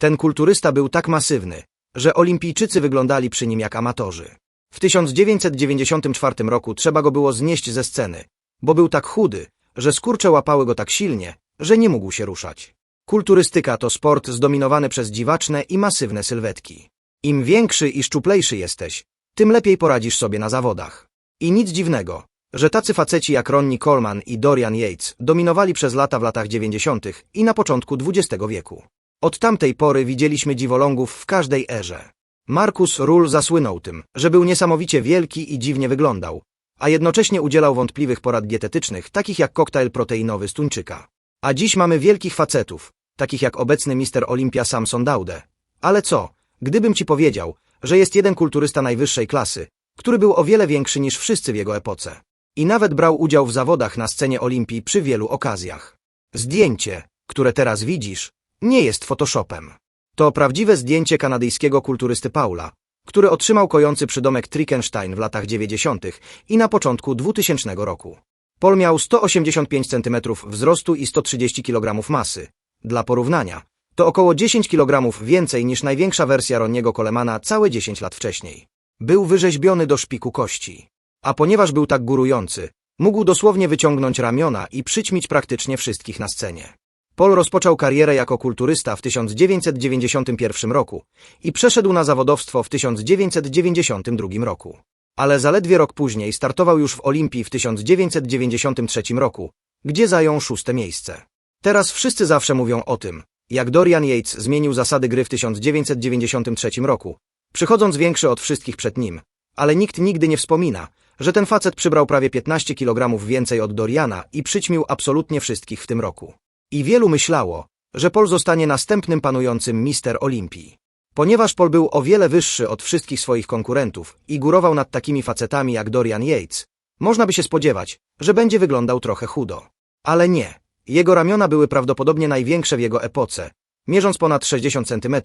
Ten kulturysta był tak masywny, że olimpijczycy wyglądali przy nim jak amatorzy. W 1994 roku trzeba go było znieść ze sceny, bo był tak chudy, że skurcze łapały go tak silnie, że nie mógł się ruszać. Kulturystyka to sport zdominowany przez dziwaczne i masywne sylwetki. Im większy i szczuplejszy jesteś, tym lepiej poradzisz sobie na zawodach. I nic dziwnego, że tacy faceci jak Ronnie Coleman i Dorian Yates dominowali przez lata w latach 90. i na początku XX wieku. Od tamtej pory widzieliśmy dziwolągów w każdej erze. Marcus Rull zasłynął tym, że był niesamowicie wielki i dziwnie wyglądał, a jednocześnie udzielał wątpliwych porad dietetycznych, takich jak koktajl proteinowy z tuńczyka. A dziś mamy wielkich facetów, takich jak obecny mister Olimpia Samson Daude. Ale co, gdybym ci powiedział, że jest jeden kulturysta najwyższej klasy, który był o wiele większy niż wszyscy w jego epoce. I nawet brał udział w zawodach na scenie Olimpii przy wielu okazjach. Zdjęcie, które teraz widzisz, nie jest Photoshopem. To prawdziwe zdjęcie kanadyjskiego kulturysty Paula, który otrzymał kojący przydomek Trickenstein w latach 90. i na początku 2000 roku. Paul miał 185 cm wzrostu i 130 kg masy. Dla porównania, to około 10 kg więcej niż największa wersja Ronniego Colemana całe 10 lat wcześniej. Był wyrzeźbiony do szpiku kości. A ponieważ był tak górujący, mógł dosłownie wyciągnąć ramiona i przyćmić praktycznie wszystkich na scenie. Paul rozpoczął karierę jako kulturysta w 1991 roku i przeszedł na zawodowstwo w 1992 roku. Ale zaledwie rok później startował już w Olimpii w 1993 roku, gdzie zajął szóste miejsce. Teraz wszyscy zawsze mówią o tym, jak Dorian Yates zmienił zasady gry w 1993 roku, przychodząc większy od wszystkich przed nim, ale nikt nigdy nie wspomina, że ten facet przybrał prawie 15 kg więcej od Doriana i przyćmił absolutnie wszystkich w tym roku. I wielu myślało, że Paul zostanie następnym panującym mister Olimpii. Ponieważ Paul był o wiele wyższy od wszystkich swoich konkurentów i górował nad takimi facetami jak Dorian Yates, można by się spodziewać, że będzie wyglądał trochę chudo. Ale nie. Jego ramiona były prawdopodobnie największe w jego epoce, mierząc ponad 60 cm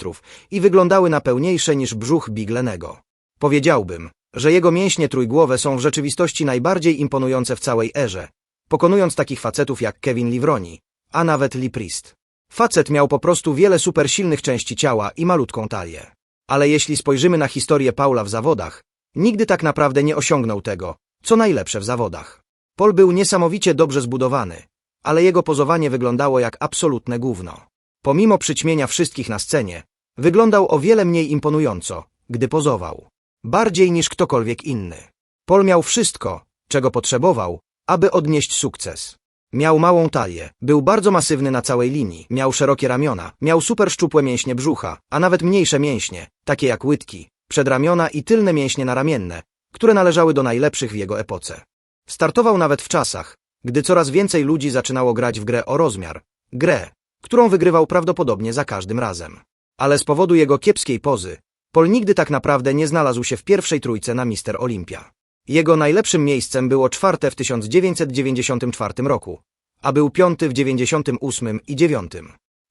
i wyglądały na pełniejsze niż brzuch Biglenego. Powiedziałbym, że jego mięśnie trójgłowe są w rzeczywistości najbardziej imponujące w całej erze, pokonując takich facetów jak Kevin Livroni, a nawet Lee Priest. Facet miał po prostu wiele supersilnych części ciała i malutką talię. Ale jeśli spojrzymy na historię Paula w zawodach, nigdy tak naprawdę nie osiągnął tego, co najlepsze w zawodach. Paul był niesamowicie dobrze zbudowany, ale jego pozowanie wyglądało jak absolutne gówno. Pomimo przyćmienia wszystkich na scenie, wyglądał o wiele mniej imponująco, gdy pozował. Bardziej niż ktokolwiek inny. Paul miał wszystko, czego potrzebował, aby odnieść sukces. Miał małą talię, był bardzo masywny na całej linii, miał szerokie ramiona, miał super szczupłe mięśnie brzucha, a nawet mniejsze mięśnie, takie jak łydki, przedramiona i tylne mięśnie naramienne, które należały do najlepszych w jego epoce. Startował nawet w czasach, gdy coraz więcej ludzi zaczynało grać w grę o rozmiar, grę, którą wygrywał prawdopodobnie za każdym razem. Ale z powodu jego kiepskiej pozy, Paul nigdy tak naprawdę nie znalazł się w pierwszej trójce na Mister Olimpia. Jego najlepszym miejscem było czwarte w 1994 roku, a był piąty w 98 i 9.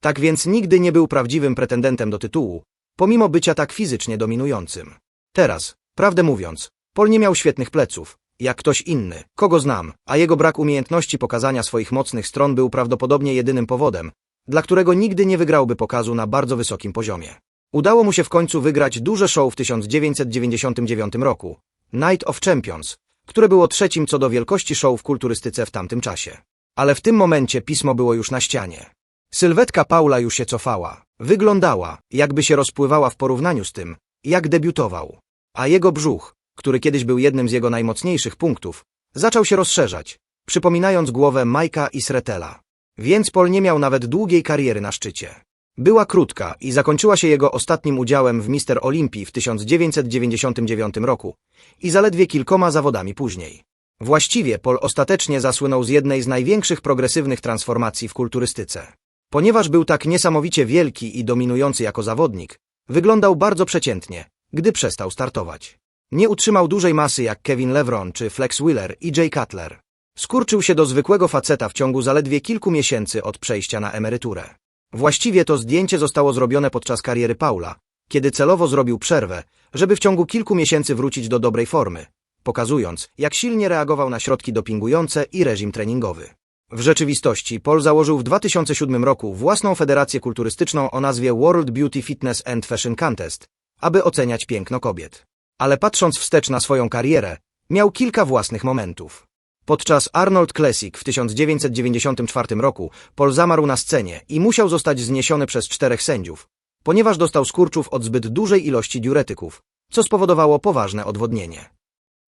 Tak więc nigdy nie był prawdziwym pretendentem do tytułu, pomimo bycia tak fizycznie dominującym. Teraz, prawdę mówiąc, Paul nie miał świetnych pleców, jak ktoś inny, kogo znam, a jego brak umiejętności pokazania swoich mocnych stron był prawdopodobnie jedynym powodem, dla którego nigdy nie wygrałby pokazu na bardzo wysokim poziomie. Udało mu się w końcu wygrać duże show w 1999 roku, Night of Champions, które było trzecim co do wielkości show w kulturystyce w tamtym czasie. Ale w tym momencie pismo było już na ścianie. Sylwetka Paula już się cofała. Wyglądała, jakby się rozpływała w porównaniu z tym, jak debiutował. A jego brzuch, który kiedyś był jednym z jego najmocniejszych punktów, zaczął się rozszerzać, przypominając głowę Majka i Sretela. Więc Paul nie miał nawet długiej kariery na szczycie. Była krótka i zakończyła się jego ostatnim udziałem w Mister Olimpii w 1999 roku i zaledwie kilkoma zawodami później. Właściwie Paul ostatecznie zasłynął z jednej z największych progresywnych transformacji w kulturystyce. Ponieważ był tak niesamowicie wielki i dominujący jako zawodnik, wyglądał bardzo przeciętnie, gdy przestał startować. Nie utrzymał dużej masy jak Kevin Levron czy Flex Wheeler i Jay Cutler. Skurczył się do zwykłego faceta w ciągu zaledwie kilku miesięcy od przejścia na emeryturę. Właściwie to zdjęcie zostało zrobione podczas kariery Paula, kiedy celowo zrobił przerwę, żeby w ciągu kilku miesięcy wrócić do dobrej formy, pokazując, jak silnie reagował na środki dopingujące i reżim treningowy. W rzeczywistości Paul założył w 2007 roku własną federację kulturystyczną o nazwie World Beauty Fitness and Fashion Contest, aby oceniać piękno kobiet. Ale patrząc wstecz na swoją karierę, miał kilka własnych momentów. Podczas Arnold Classic w 1994 roku Paul zamarł na scenie i musiał zostać zniesiony przez czterech sędziów, ponieważ dostał skurczów od zbyt dużej ilości diuretyków, co spowodowało poważne odwodnienie.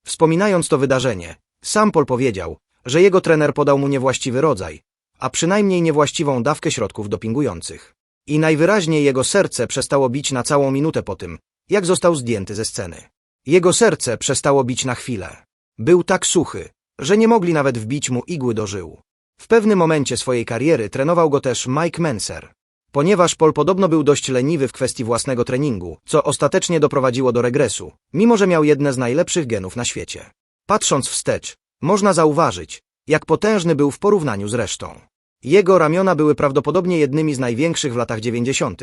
Wspominając to wydarzenie, sam Paul powiedział, że jego trener podał mu niewłaściwy rodzaj, a przynajmniej niewłaściwą dawkę środków dopingujących. I najwyraźniej jego serce przestało bić na całą minutę po tym, jak został zdjęty ze sceny. Jego serce przestało bić na chwilę. Był tak suchy, że nie mogli nawet wbić mu igły do żył. W pewnym momencie swojej kariery trenował go też Mike Menser. Ponieważ Paul podobno był dość leniwy w kwestii własnego treningu, co ostatecznie doprowadziło do regresu, mimo że miał jedne z najlepszych genów na świecie. Patrząc wstecz, można zauważyć, jak potężny był w porównaniu z resztą. Jego ramiona były prawdopodobnie jednymi z największych w latach 90.,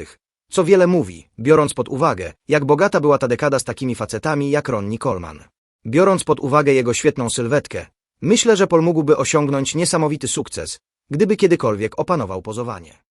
co wiele mówi, biorąc pod uwagę, jak bogata była ta dekada z takimi facetami jak Ronnie Coleman. Biorąc pod uwagę jego świetną sylwetkę, myślę, że Paul mógłby osiągnąć niesamowity sukces, gdyby kiedykolwiek opanował pozowanie.